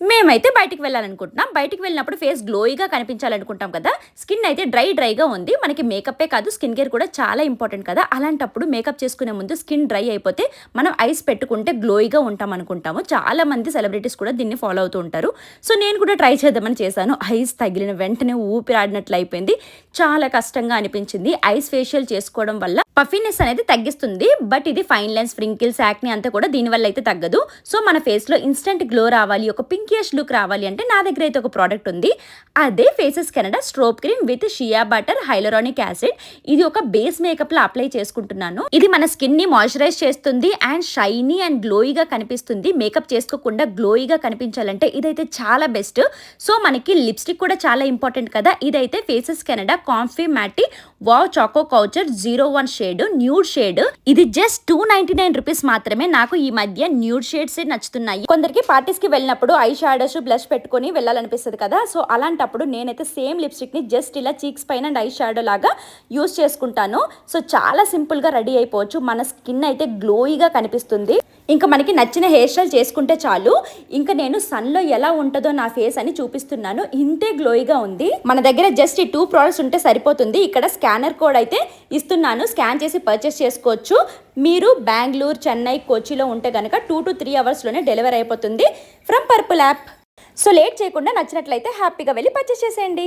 మేమైతే బయటికి వెళ్ళాలనుకుంటున్నాం. బయటికి వెళ్ళినప్పుడు ఫేస్ గ్లోయిగా కనిపించాలనుకుంటాం కదా. స్కిన్ అయితే డ్రై డ్రైగా ఉంది. మనకి మేకప్పే కాదు స్కిన్ కేర్ కూడా చాలా ఇంపార్టెంట్ కదా. అలాంటప్పుడు మేకప్ చేసుకునే ముందు స్కిన్ డ్రై అయిపోతే మనం ఐస్ పెట్టుకుంటే గ్లోయిగా ఉంటాం అనుకుంటాము చాలా మంది సెలబ్రిటీస్ కూడా దీన్ని ఫాలో అవుతూ ఉంటారు. సో నేను కూడా ట్రై చేద్దామని చేశాను. ఐస్ తగిలిన వెంటనే ఊపిరాడినట్లు అయిపోయింది. చాలా కష్టంగా అనిపించింది. ఐస్ ఫేషియల్ చేసుకోవడం వల్ల పఫీనెస్ అనేది తగ్గిస్తుంది బట్ ఇది ఫైన్ లైన్స్ ఫ్రింకిల్స్ యాక్ని అంతా కూడా దీనివల్ల అయితే తగ్గదు. సో మన ఫేస్లో ఇన్స్టెంట్ గ్లో రావాలి ఒక పింకియష్ లుక్ రావాలి అంటే నా దగ్గర అయితే ఒక ప్రోడక్ట్ ఉంది. అదే Faces Canada strobe cream with shea butter hyaluronic acid ఇది ఒక బేస్ మేకప్లో అప్లై చేసుకుంటున్నాను. ఇది మన స్కిన్ని మాయిశ్చరైజ్ చేస్తుంది అండ్ షైనీ అండ్ గ్లోయిగా కనిపిస్తుంది. మేకప్ చేసుకోకుండా గ్లోయిగా కనిపించాలంటే ఇదైతే చాలా బెస్ట్ సో మనకి లిప్స్టిక్ కూడా చాలా ఇంపార్టెంట్ కదా. ఇదైతే Faces Canada comfy matte wow choco couture zero one shade nude shade. ఇది just two ninety nine rupees మాత్రమే. నాకు ఈ మధ్య న్యూడ్ షేడ్స్ నచ్చుతున్నాయి. కొందరికి పార్టీస్కి వెళ్ళినప్పుడు ఐ షాడోస్ బ్లష్ పెట్టుకొని వెళ్ళాలనిపిస్తుంది కదా. సో అలాంటప్పుడు నేనైతే సేమ్ లిప్స్టిక్ని జస్ట్ ఇలా చీక్స్ పైన అండ్ ఐ షాడో లాగా యూస్ చేసుకుంటాను. సో చాలా సింపుల్గా రెడీ అయిపోవచ్చు. మన స్కిన్ అయితే గ్లోయిగా కనిపిస్తుంది. ఇంకా మనకి నచ్చిన హెయిర్ స్టైల్ చేసుకుంటే చాలు. ఇంకా నేను సన్లో ఎలా ఉంటుందో నా ఫేస్ అని చూపిస్తున్నాను. ఇంతే గ్లోయిగా ఉంది. మన దగ్గర జస్ట్ ఈ టూ ప్రోడక్ట్స్ ఉంటే సరిపోతుంది. ఇక్కడ స్కానర్ కోడ్ అయితే ఇస్తున్నాను. స్కాన్ చేసి పర్చేస్ చేసుకోవచ్చు. మీరు బెంగళూరు చెన్నై కోచిలో ఉంటే కనుక టూ టు త్రీ అవర్స్లోనే డెలివరీ అయిపోతుంది. From purple app. So late చేయకుండా నచ్చినట్లయితే హ్యాపీగా వెళ్ళి పర్చేస్ చేసేయండి.